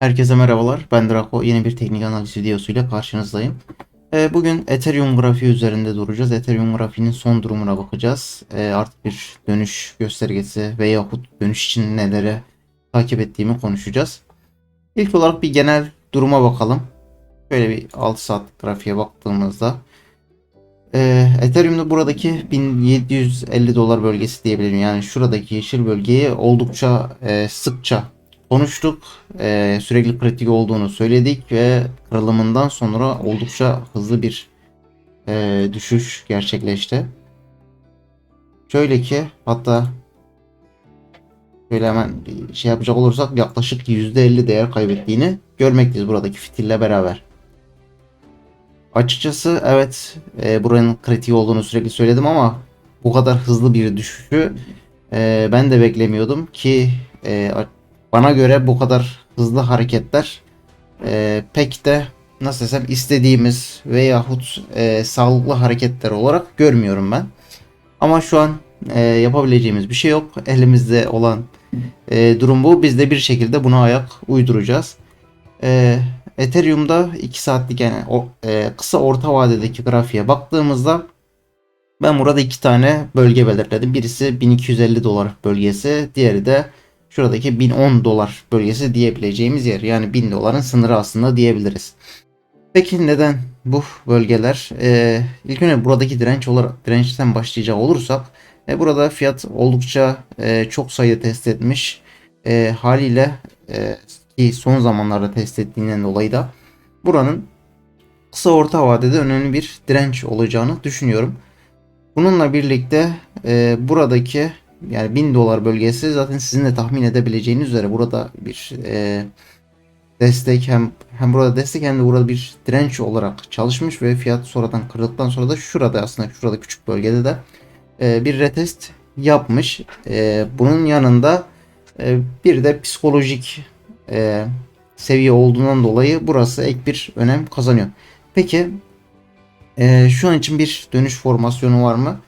Herkese merhabalar. Ben Draco. Yeni bir teknik analiz videosuyla karşınızdayım. Ee, bugün Ethereum grafiği üzerinde duracağız. Ethereum grafiğinin son durumuna bakacağız. Ee, artık bir dönüş göstergesi veyahut dönüş için neleri takip ettiğimi konuşacağız. İlk olarak bir genel duruma bakalım. Şöyle bir 6 saat grafiğe baktığımızda ee, Ethereum'da buradaki 1750 dolar bölgesi diyebilirim. Yani şuradaki yeşil bölgeyi oldukça e, sıkça konuştuk. Ee, sürekli pratik olduğunu söyledik ve kırılımından sonra oldukça hızlı bir e, düşüş gerçekleşti. Şöyle ki hatta şöyle hemen şey yapacak olursak yaklaşık %50 değer kaybettiğini görmekteyiz buradaki fitille beraber. Açıkçası evet e, buranın kritik olduğunu sürekli söyledim ama bu kadar hızlı bir düşüşü e, ben de beklemiyordum ki e, bana göre bu kadar hızlı hareketler e, pek de nasıl desem istediğimiz veyahut e, sağlıklı hareketler olarak görmüyorum ben. Ama şu an e, yapabileceğimiz bir şey yok. Elimizde olan e, durum bu. Biz de bir şekilde buna ayak uyduracağız. E, Ethereum'da 2 saatlik yani o, e, kısa orta vadedeki grafiğe baktığımızda ben burada iki tane bölge belirledim. Birisi 1250 dolar bölgesi, diğeri de şuradaki 1010 dolar bölgesi diyebileceğimiz yer. Yani 1000 doların sınırı aslında diyebiliriz. Peki neden bu bölgeler? Ee, ilk önce buradaki direnç olarak dirençten başlayacak olursak e, burada fiyat oldukça e, çok sayı test etmiş. E, haliyle e, ki son zamanlarda test ettiğinden dolayı da buranın kısa orta vadede önemli bir direnç olacağını düşünüyorum. Bununla birlikte e, buradaki yani 1000 dolar bölgesi zaten sizin de tahmin edebileceğiniz üzere burada bir e, destek hem hem burada destek hem de burada bir direnç olarak çalışmış ve fiyat sonradan kırıldıktan sonra da şurada aslında şurada küçük bölgede de e, bir retest yapmış. E, bunun yanında e, bir de psikolojik e, seviye olduğundan dolayı burası ek bir önem kazanıyor. Peki e, şu an için bir dönüş formasyonu var mı?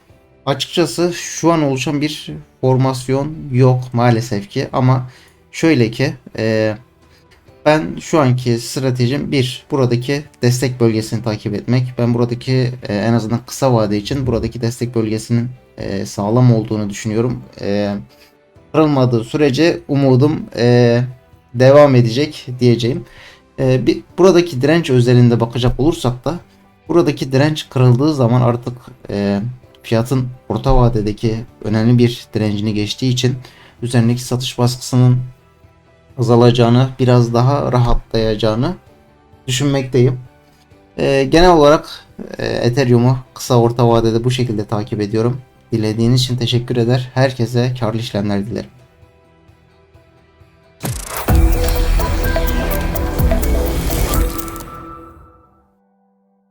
Açıkçası şu an oluşan bir formasyon yok maalesef ki ama şöyle ki e, ben şu anki stratejim bir buradaki destek bölgesini takip etmek. Ben buradaki e, en azından kısa vade için buradaki destek bölgesinin e, sağlam olduğunu düşünüyorum. E, kırılmadığı sürece umudum e, devam edecek diyeceğim. E, bir, buradaki direnç özelinde bakacak olursak da buradaki direnç kırıldığı zaman artık e, fiyatın orta vadedeki önemli bir direncini geçtiği için üzerindeki satış baskısının azalacağını, biraz daha rahatlayacağını düşünmekteyim. Ee, genel olarak e, Ethereum'u kısa orta vadede bu şekilde takip ediyorum. Dilediğiniz için teşekkür eder. Herkese karlı işlemler dilerim.